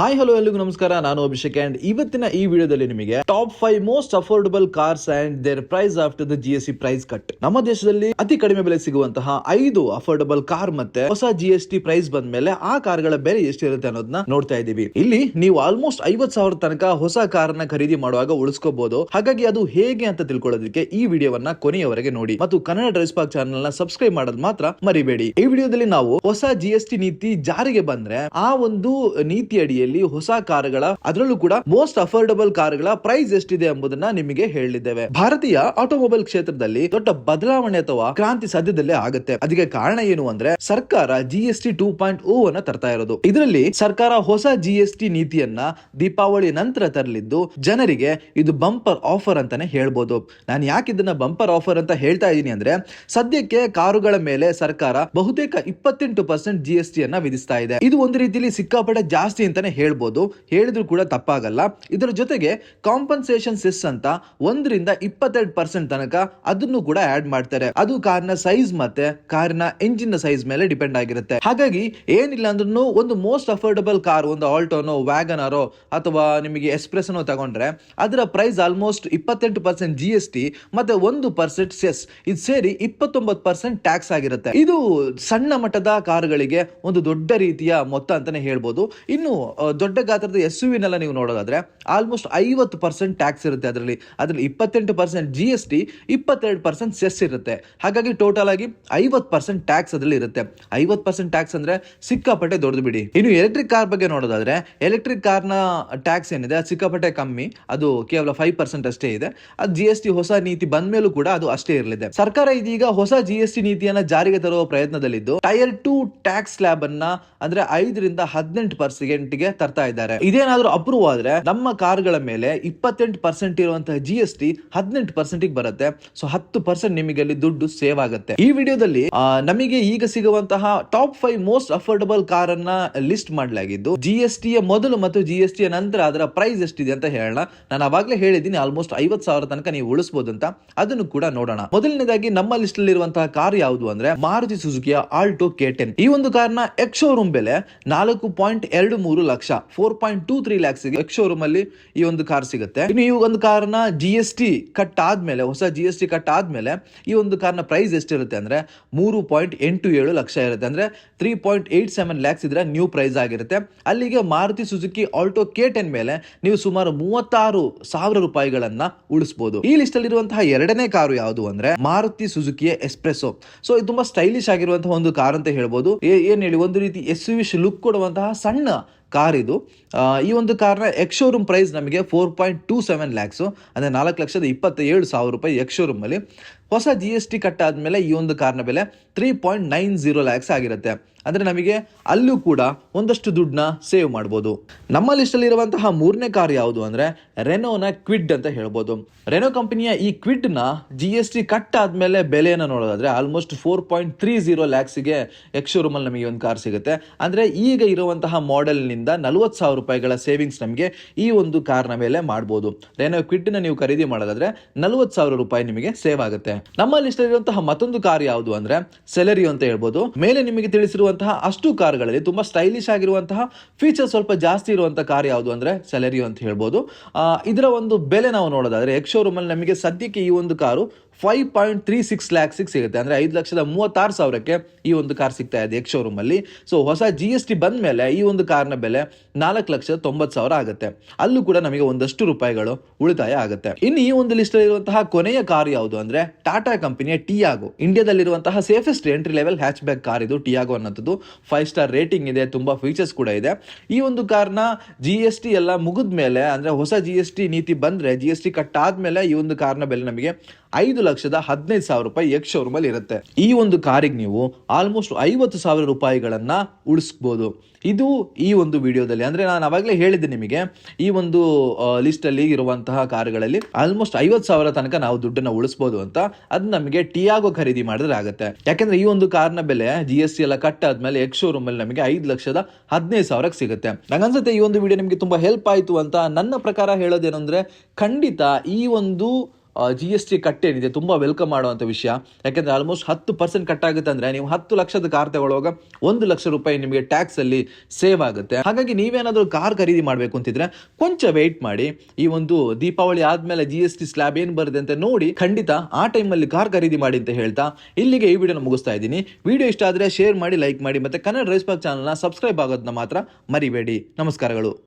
Hi hello ಎಲ್ಲರಿಗೂ ನಮಸ್ಕಾರ. ನಾನು ಅಭಿಷೇಕ್ ಅಂಡ್ ಇವತ್ತಿನ ಈ ವಿಡಿಯೋದಲ್ಲಿ ನಿಮಗೆ top five most affordable cars and their price after the G S C price cut ನಮ್ಮ ದೇಶದಲ್ಲಿ ಅತಿ ಕಡಿಮೆ ಬೆಲೆ ಸಿಗುವಂತಹ ಐದು ಅಫೋರ್ಡಬಲ್ ಕಾರ್ ಮತ್ತೆ ಹೊಸ ಜಿ ಎಸ್ ಟಿ ಪ್ರೈಸ್ ಬಂದ ಮೇಲೆ ಆ ಕಾರ್ಗಳ ಬೆಲೆ ಎಷ್ಟಿರುತ್ತೆ ಅನ್ನೋದನ್ನ ನೋಡ್ತಾ ಇದ್ದೀವಿ. ಇಲ್ಲಿ ನೀವು ಆಲ್ಮೋಸ್ಟ್ ಐವತ್ ಸಾವಿರ ತನಕ ಹೊಸ ಕಾರನ್ನ ಖರೀದಿ ಮಾಡುವಾಗ ಉಳಿಸ್ಕೋಬಹುದು ಹಾಗಾಗಿ ಅದು ಹೇಗೆ ಅಂತ ತಿಳ್ಕೊಳ್ಳೋದಕ್ಕೆ ಈ ವಿಡಿಯೋವನ್ನ ಕೊನೆಯವರೆಗೆ ನೋಡಿ. ಮತ್ತು ಕನ್ನಡ ಡ್ರೈಸ್ ಪಾಕ್ ಚಾನಲ್ನ ಸಬ್ಸ್ಕ್ರೈಬ್ ಮಾಡೋದು ಮಾತ್ರ ಮರಿಬೇಡಿ. ಈ ವಿಡಿಯೋದಲ್ಲಿ ನಾವು ಹೊಸ ಜಿ ಎಸ್ ಟಿ ನೀತಿ ಜಾರಿಗೆ ಬಂದ್ರೆ ಆ ಒಂದು ನೀತಿ ಅಡಿಯಲ್ಲಿ ಹೊಸ ಕಾರುಗಳ, ಅದರಲ್ಲೂ ಕೂಡ ಮೋಸ್ಟ್ ಅಫೋರ್ಡಬಲ್ ಕಾರುಗಳ ಪ್ರೈಸ್ ಎಷ್ಟಿದೆ ಎಂಬುದನ್ನ ನಿಮಗೆ ಹೇಳಿದ್ದೇವೆ. ಭಾರತೀಯ ಆಟೋಮೊಬೈಲ್ ಕ್ಷೇತ್ರದಲ್ಲಿ ದೊಡ್ಡ ಬದಲಾವಣೆ ಅಥವಾ ಕ್ರಾಂತಿ ಸದ್ಯದಲ್ಲೇ ಆಗುತ್ತೆ. ಅದಕ್ಕೆ ಕಾರಣ ಏನು ಅಂದ್ರೆ ಸರ್ಕಾರ G S T two point O ಅನ್ನ ತರ್ತಾ ಇರೋದು. ಇದರಲ್ಲಿ ಸರ್ಕಾರ ಹೊಸ ಜಿ ಎಸ್ ಟಿ ನೀತಿಯನ್ನ ದೀಪಾವಳಿ ನಂತರ ತರಲಿದ್ದು ಜನರಿಗೆ ಇದು ಬಂಪರ್ ಆಫರ್ ಅಂತಾನೆ ಹೇಳ್ಬೋದು. ನಾನು ಯಾಕೆ ಇದನ್ನ ಬಂಪರ್ ಆಫರ್ ಅಂತ ಹೇಳ್ತಾ ಇದ್ದೀನಿ ಅಂದ್ರೆ ಸದ್ಯಕ್ಕೆ ಕಾರುಗಳ ಮೇಲೆ ಸರ್ಕಾರ ಬಹುತೇಕ ಇಪ್ಪತ್ತೆಂಟು ಪರ್ಸೆಂಟ್ ಜಿ ಎಸ್ ಟಿ ಅನ್ನ ವಿಧಿಸ್ತಾ ಇದೆ. ಇದು ಒಂದು ರೀತಿಯಲ್ಲಿ ಸಿಕ್ಕಾಪಟ್ಟೆ ಜಾಸ್ತಿ ಅಂತಾನೆ ಹೇಳ್ಬೋದು. ಹೇಳಿದ್ರು ಕೂಡ ತಪ್ಪಾಗಲ್ಲ. ಇದರ ಜೊತೆಗೆ ಕಾಂಪನ್ಸೇಷನ್ ಸಿಸ್ ಅಂತ ಒಂದರಿಂದ ಇಪ್ಪತ್ತೆರಡು ಪರ್ಸೆಂಟ್ ತನಕ ಅದನ್ನು ಕೂಡ ಆಡ್ ಮಾಡ್ತಾರೆ. ಅದು ಕಾರ್ನ ಸೈಜ್ ಮತ್ತೆ ಕಾರಿನ ಎಂಜಿನ್ ಸೈಜ್ ಮೇಲೆ ಡಿಪೆಂಡ್ ಆಗಿರುತ್ತೆ. ಹಾಗಾಗಿ ಏನಿಲ್ಲ ಅಂದ್ರೂ ಒಂದು ಮೋಸ್ಟ್ ಅಫೋರ್ಡಬಲ್ ಕಾರ್ ಒಂದು ಆಲ್ಟೋನೋ ವ್ಯಾಗನರೋ ಅಥವಾ ನಿಮಗೆ ಎಕ್ಸ್ಪ್ರೆಸ್ನೋ ತಗೊಂಡ್ರೆ ಅದರ ಪ್ರೈಸ್ ಆಲ್ಮೋಸ್ಟ್ ಇಪ್ಪತ್ತೆಂಟು ಪರ್ಸೆಂಟ್ ಜಿ ಎಸ್ ಟಿ ಮತ್ತೆ ಒಂದು ಪರ್ಸೆಂಟ್ ಸೆಸ್ ಇದು ಸೇರಿ ಇಪ್ಪತ್ತೊಂಬತ್ತು ಪರ್ಸೆಂಟ್ ಟ್ಯಾಕ್ಸ್ ಆಗಿರುತ್ತೆ. ಇದು ಸಣ್ಣ ಮಟ್ಟದ ಕಾರ್ಗಳಿಗೆ ಒಂದು ದೊಡ್ಡ ರೀತಿಯ ಮೊತ್ತ ಅಂತಾನೆ ಹೇಳ್ಬೋದು. ಇನ್ನು ದೊಡ್ಡ ಗಾತ್ರದ ಎಸ್ ಯು ವಿನೆಲ್ಲ ನೀವು ನೋಡೋದಾದ್ರೆ ಆಲ್ಮೋಸ್ಟ್ ಐವತ್ತು ಪರ್ಸೆಂಟ್ ಟ್ಯಾಕ್ಸ್ ಇರುತ್ತೆ ಅದರಲ್ಲಿ. ಅದರಲ್ಲಿ ಇಪ್ಪತ್ತೆಂಟು ಪರ್ಸೆಂಟ್ ಜಿ ಎಸ್ ಟಿ ಇಪ್ಪತ್ತೆರಡು ಪರ್ಸೆಂಟ್ ಸೆಸ್ ಇರುತ್ತೆ. ಹಾಗಾಗಿ ಟೋಟಲ್ ಆಗಿ ಐವತ್ತು ಪರ್ಸೆಂಟ್ ಟ್ಯಾಕ್ಸ್ ಅದರಲ್ಲಿ ಇರುತ್ತೆ. ಐವತ್ತು ಪರ್ಸೆಂಟ್ ಟ್ಯಾಕ್ಸ್ ಅಂದ್ರೆ ಸಿಕ್ಕಾಪಟ್ಟೆ ದೊಡ್ಡದು ಬಿಡಿ. ಇನ್ನು ಎಲೆಕ್ಟ್ರಿಕ್ ಕಾರ್ ಬಗ್ಗೆ ನೋಡೋದಾದ್ರೆ ಎಲೆಕ್ಟ್ರಿಕ್ ಕಾರ್ನ ಟ್ಯಾಕ್ಸ್ ಏನಿದೆ? ಅದು ಸಿಕ್ಕಾಪಟ್ಟೆ ಕಮ್ಮಿ. ಅದು ಕೇವಲ ಫೈವ್ ಪರ್ಸೆಂಟ್ ಅಷ್ಟೇ ಇದೆ. ಅದು ಜಿ ಎಸ್ ಟಿ ಹೊಸ ನೀತಿ ಬಂದ ಮೇಲೂ ಕೂಡ ಅದು ಅಷ್ಟೇ ಇರಲಿದೆ. ಸರ್ಕಾರ ಇದೀಗ ಹೊಸ ಜಿ ಎಸ್ ಟಿ ನೀತಿಯನ್ನ ಜಾರಿಗೆ ತರುವ ಪ್ರಯತ್ನದಲ್ಲಿದ್ದು ಟೈರ್ ಟು ಟ್ಯಾಕ್ಸ್ ಸ್ಲ್ಯಾಬ್ ಅನ್ನ ಅಂದ್ರೆ ಐದರಿಂದ ಹದಿನೆಂಟು ಪರ್ಸೆಂಟ್ಗೆ ತರ್ತಾ ಇದ್ದಾರೆ. ಇದೇನಾದ್ರೂ ಅಪ್ರೂವ್ ಆದ್ರೆ ನಮ್ಮ ಕಾರ್ಗಳ ಮೇಲೆ ಇಪ್ಪತ್ತೆಂಟು ಪರ್ಸೆಂಟ್ ಇರುವಂತಹ ಜಿ ಎಸ್ ಟಿ ಹದಿನೆಂಟು ಪರ್ಸೆಂಟ್ ಬರುತ್ತೆ. ಸೊ ಹತ್ತು ಪರ್ಸೆಂಟ್ ನಿಮಗೆ ಅಲ್ಲಿ ದುಡ್ಡು ಸೇವ್ ಆಗುತ್ತೆ. ಈ ವಿಡಿಯೋದಲ್ಲಿ ನಮಗೆ ಈಗ ಸಿಗುವಂತಹ top five most affordable car ಅನ್ನ ಲಿಸ್ಟ್ ಮಾಡಲಾಗಿದ್ದು ಜಿ ಎಸ್ ಟಿ ಮೊದಲು ಮತ್ತು ಜಿ ಎಸ್ ಟಿ ನಂತರ ಅದರ ಪ್ರೈಸ್ ಎಷ್ಟಿದೆ ಅಂತ ಹೇಳೋಣ. ನಾನು ಅವಾಗಲೇ ಹೇಳಿದ್ದೀನಿ ಆಲ್ಮೋಸ್ಟ್ ಐವತ್ ಸಾವಿರ ತನಕ ನೀವು ಉಳಿಸಬಹುದು ಅಂತ. ಅದನ್ನು ಕೂಡ ನೋಡೋಣ. ಮೊದಲನೇದಾಗಿ ನಮ್ಮ ಲಿಸ್ಟ್ ಅಲ್ಲಿ ಇರುವಂತಹ ಕಾರ್ ಯಾವುದು ಅಂದ್ರೆ, ಮಾರುತಿ ಸುಜುಕಿಯ ಆಲ್ಟೋ ಕೆ ಟೆನ್ ಈ ಒಂದು ಕಾರ್ನ ಎಕ್ಸ್ ಶೋರೂಮ್ ಬೆಲೆ ನಾಲ್ಕು ಪಾಯಿಂಟ್ ಎರಡು ಮೂರು lakh four point two three lakhs ex showroom ಅಲ್ಲಿ ಈ ಒಂದು ಕಾರ್ ಸಿಗುತ್ತೆ. ಇನ್ನು ಈ ಒಂದು ಕಾರ್ನ ಜಿ ಎಸ್ ಟಿ ಕಟ್ ಆದ್ಮೇಲೆ ಹೊಸ ಜಿ ಎಸ್ ಟಿ ಕಟ್ ಆದ್ಮೇಲೆ ಈ ಒಂದು ಕಾರ್ನ ಪ್ರೈಸ್ ಎಷ್ಟಿರುತ್ತೆ ಅಂದ್ರೆ ಮೂರು ಪಾಯಿಂಟ್ ಎಂಟು ಏಳು ಲಕ್ಷ ಇರುತ್ತೆ. ಅಂದ್ರೆ three point eight seven lakhs ಇದ್ರೆ ನ್ಯೂ ಪ್ರೈಸ್ ಆಗಿರುತ್ತೆ. ಅಲ್ಲಿಗೆ Maruti Suzuki Alto K ten ಮೇಲೆ ನೀವು ಸುಮಾರು ಮೂವತ್ತಾರು ಸಾವಿರ ರೂಪಾಯಿಗಳನ್ನ ಉಳಿಸಬಹುದು ಈ ಲಿಸ್ಟ್ ಅಲ್ಲಿರುವಂತಹ ಎರಡನೇ ಕಾರು ಯಾವುದು ಅಂದ್ರೆ ಮಾರುತಿ ಸುಜುಕಿಯ ಎಸ್ಪ್ರೆಸೋ ಸೊ ಇದು ತುಂಬಾ ಸ್ಟೈಲಿಶ್ ಆಗಿರುವಂತಹ ಒಂದು ಕಾರ್ ಅಂತ ಹೇಳ್ಬೋದು. ಏನ್ ಹೇಳಿ, ಒಂದು ರೀತಿ ಎಸ್ ಲುಕ್ ಕೊಡುವಂತಹ ಸಣ್ಣ ಕಾರ್ ಇದು. ಈ ಒಂದು ಕಾರ್ನ ಎಕ್ಸ್ ಶೋರೂಮ್ ಪ್ರೈಸ್ ನಮಗೆ four point two seven lakhs ಅಂದರೆ ನಾಲ್ಕು ಲಕ್ಷದ ಇಪ್ಪತ್ತೇಳು ಸಾವಿರ ರೂಪಾಯಿ ಎಕ್ಸ್ ಶೋರೂಮಲ್ಲಿ ಹೊಸ ಜಿ ಎಸ್ ಟಿ ಕಟ್ ಆದಮೇಲೆ ಈ ಒಂದು ಕಾರ್ನ ಬೆಲೆ three point nine zero lakhs ಆಗಿರುತ್ತೆ. ಅಂದರೆ ನಮಗೆ ಅಲ್ಲೂ ಕೂಡ ಒಂದಷ್ಟು ದುಡ್ಡನ್ನ ಸೇವ್ ಮಾಡ್ಬೋದು. ನಮ್ಮ ಲಿಸ್ಟಲ್ಲಿ ಇರುವಂತಹ ಮೂರನೇ ಕಾರ್ ಯಾವುದು ಅಂದರೆ ರೆನೋನ ಕ್ವಿಡ್ ಅಂತ ಹೇಳ್ಬೋದು. ರೆನೋ ಕಂಪನಿಯ ಈ ಕ್ವಿಡ್ನ ಜಿ ಎಸ್ ಟಿ ಕಟ್ ಆದಮೇಲೆ ಬೆಲೆಯನ್ನು ನೋಡೋದಾದ್ರೆ almost four point three zero ಲ್ಯಾಕ್ಸಿಗೆ ex ನಮಗೆ ಒಂದು ಕಾರ್ ಸಿಗುತ್ತೆ. ಅಂದರೆ ಈಗ ಇರುವಂತಹ ಮಾಡೆಲ್ನಿಂದ ನಲವತ್ತು ಸಾವಿರ ರೂಪಾಯಿಗಳ ಸೇವಿಂಗ್ಸ್ ನಮಗೆ ಈ ಒಂದು ಕಾರ್ನ ಮೇಲೆ ಮಾಡ್ಬೋದು. ರೆನೋ ಕ್ವಿಡ್ನ ನೀವು ಖರೀದಿ ಮಾಡೋದಾದ್ರೆ ನಲವತ್ತು ಸಾವಿರ ರೂಪಾಯಿ ನಿಮಗೆ ಸೇವ್ ಆಗುತ್ತೆ. ನಮ್ಮ ಲಿಸ್ಟ್ ಇರುವಂತಹ ಮತ್ತೊಂದು ಕಾರ್ ಯಾವುದು ಅಂದ್ರೆ ಸೆಲೆರಿಯೋ ಅಂತ ಹೇಳ್ಬೋದು. ಮೇಲೆ ನಿಮಗೆ ತಿಳಿಸಿರುವಂತಹ ಅಷ್ಟು ಕಾರ್ಗಳಲ್ಲಿ ತುಂಬಾ ಸ್ಟೈಲಿಶ್ ಆಗಿರುವಂತಹ ಫೀಚರ್ ಸ್ವಲ್ಪ ಜಾಸ್ತಿ ಇರುವಂತಹ ಕಾರ್ ಯಾವುದು ಅಂದ್ರೆ ಸೆಲೆರಿಯೋ ಅಂತ ಹೇಳ್ಬೋದು. ಇದರ ಒಂದು ಬೆಲೆ ನಾವು ನೋಡೋದಾದ್ರೆ ಎಕ್ಸ್ ಶೋರೂಮ್ ಅಲ್ಲಿ ನಮಗೆ ಸದ್ಯಕ್ಕೆ ಈ ಒಂದು car five point three six ಲ್ಯಾಕ್ಸಿಗೆ ಸಿಗುತ್ತೆ. ಅಂದರೆ ಐದು ಲಕ್ಷದ ಮೂವತ್ತಾರು ಸಾವಿರಕ್ಕೆ ಈ ಒಂದು ಕಾರ್ ಸಿಗ್ತಾ ಇದೆ ಎಕ್ ಶೋರೂಮಲ್ಲಿ ಸೊ ಹೊಸ ಜಿ ಎಸ್ ಟಿ ಬಂದ ಮೇಲೆ ಈ ಒಂದು ಕಾರ್ನ ಬೆಲೆ ನಾಲ್ಕು ಲಕ್ಷದ ತೊಂಬತ್ತು ಸಾವಿರ ಆಗುತ್ತೆ. ಅಲ್ಲೂ ಕೂಡ ನಮಗೆ ಒಂದಷ್ಟು ರೂಪಾಯಿಗಳು ಉಳಿತಾಯ ಆಗುತ್ತೆ. ಇನ್ನು ಈ ಒಂದು ಲಿಸ್ಟ್ ಇರುವಂತಹ ಕೊನೆಯ ಕಾರ್ ಯಾವುದು ಅಂದರೆ ಟಾಟಾ ಕಂಪನಿಯ Tiago ಇಂಡಿಯಾದಲ್ಲಿರುವಂತಹ safest entry level hatchback car ಇದು ಟಿಯಾಗೋ ಅನ್ನೋದು ಫೈವ್ ಸ್ಟಾರ್ ರೇಟಿಂಗ್ ಇದೆ, ತುಂಬ ಫೀಚರ್ಸ್ ಕೂಡ ಇದೆ. ಈ ಒಂದು ಕಾರ್ನ ಜಿ ಎಸ್ ಟಿ ಎಲ್ಲ ಮುಗಿದ ಮೇಲೆ ಅಂದರೆ ಹೊಸ ಜಿ ಎಸ್ ಟಿ ನೀತಿ ಬಂದರೆ ಜಿ ಎಸ್ ಟಿ ಕಟ್ ಆದಮೇಲೆ ಈ ಒಂದು ಕಾರ್ನ ಬೆಲೆ ನಮಗೆ ಐದು ಲಕ್ಷದ ಹದಿನೈದು ಸಾವಿರ ರೂಪಾಯಿ ಎಕ್ಸ್ ಶೋರೂಮ್ ಅಲ್ಲಿ ಇರುತ್ತೆ. ಈ ಒಂದು ಕಾರಿಗೆ ನೀವು ಆಲ್ಮೋಸ್ಟ್ ಐವತ್ತು ಸಾವಿರ ರೂಪಾಯಿಗಳನ್ನ ಉಳಿಸ್ಬೋದು. ಇದು ಈ ಒಂದು ವಿಡಿಯೋದಲ್ಲಿ, ಅಂದ್ರೆ ನಾನು ಅವಾಗಲೇ ಹೇಳಿದ್ದೆ ನಿಮಗೆ, ಈ ಒಂದು ಲಿಸ್ಟ್ ಅಲ್ಲಿ ಇರುವಂತಹ ಕಾರುಗಳಲ್ಲಿ ಆಲ್ಮೋಸ್ಟ್ ಐವತ್ತು ಸಾವಿರ ತನಕ ನಾವು ದುಡ್ಡನ್ನ ಉಳಿಸ್ಬೋದು ಅಂತ ಅದು ನಮಗೆ ಟಿಯಾಗೋ ಖರೀದಿ ಮಾಡಿದ್ರೆ ಆಗುತ್ತೆ. ಯಾಕಂದ್ರೆ ಈ ಒಂದು ಕಾರ್ನ ಬೆಲೆ ಜಿ ಎಸ್ ಟಿ ಎಲ್ಲ ಕಟ್ ಆದ್ಮೇಲೆ ಎಕ್ಸ್ ಶೋರೂಮ್ ಅಲ್ಲಿ ನಮಗೆ ಐದು ಲಕ್ಷದ ಹದಿನೈದು ಸಾವಿರಕ್ಕೆ ಸಿಗುತ್ತೆ. ನಂಗನ್ಸುತ್ತೆ ಈ ಒಂದು ವಿಡಿಯೋ ನಿಮಗೆ ತುಂಬಾ ಹೆಲ್ಪ್ ಆಯ್ತು ಅಂತ ನನ್ನ ಪ್ರಕಾರ ಹೇಳೋದೇನಂದ್ರೆ, ಖಂಡಿತ ಈ ಒಂದು ಜಿ ಎಸ್ ಟಿ ಕಟ್ ಏನಿದೆ ತುಂಬ ವೆಲ್ಕಮ್ ಮಾಡುವಂಥ ವಿಷಯ. ಯಾಕೆಂದರೆ ಆಲ್ಮೋಸ್ಟ್ ಹತ್ತು ಪರ್ಸೆಂಟ್ ಕಟ್ ಆಗುತ್ತೆ ಅಂದರೆ ನೀವು ಹತ್ತು ಲಕ್ಷದ ಕಾರ್ ತಗೊಳ್ಳುವಾಗ ಒಂದು ಲಕ್ಷ ರೂಪಾಯಿ ನಿಮಗೆ ಟ್ಯಾಕ್ಸಲ್ಲಿ ಸೇವ್ ಆಗುತ್ತೆ. ಹಾಗಾಗಿ ನೀವೇನಾದರೂ ಕಾರ್ ಖರೀದಿ ಮಾಡಬೇಕು ಅಂತಿದ್ರೆ ಕೊಂಚ ವೆಯ್ಟ್ ಮಾಡಿ. ಈ ಒಂದು ದೀಪಾವಳಿ ಆದಮೇಲೆ ಜಿ ಎಸ್ ಟಿ ಸ್ಲ್ಯಾಬ್ ಏನು ಬರುತ್ತೆ ಅಂತ ನೋಡಿ ಖಂಡಿತ ಆ ಟೈಮಲ್ಲಿ ಕಾರ್ ಖರೀದಿ ಮಾಡಿ ಅಂತ ಹೇಳ್ತಾ ಇಲ್ಲಿಗೆ ಈ ವಿಡಿಯೋನ ಮುಗಿಸ್ತಾ ಇದ್ದೀನಿ. ವಿಡಿಯೋ ಇಷ್ಟ ಆದರೆ ಶೇರ್ ಮಾಡಿ ಲೈಕ್ ಮಾಡಿ ಮತ್ತು ಕನ್ನಡ ರೈಸ್ ಪಾಕ್ ಚಾನಲ್ನ ಸಬ್ಸ್ಕ್ರೈಬ್ ಆಗೋದನ್ನ ಮಾತ್ರ ಮರಿಬೇಡಿ. ನಮಸ್ಕಾರಗಳು.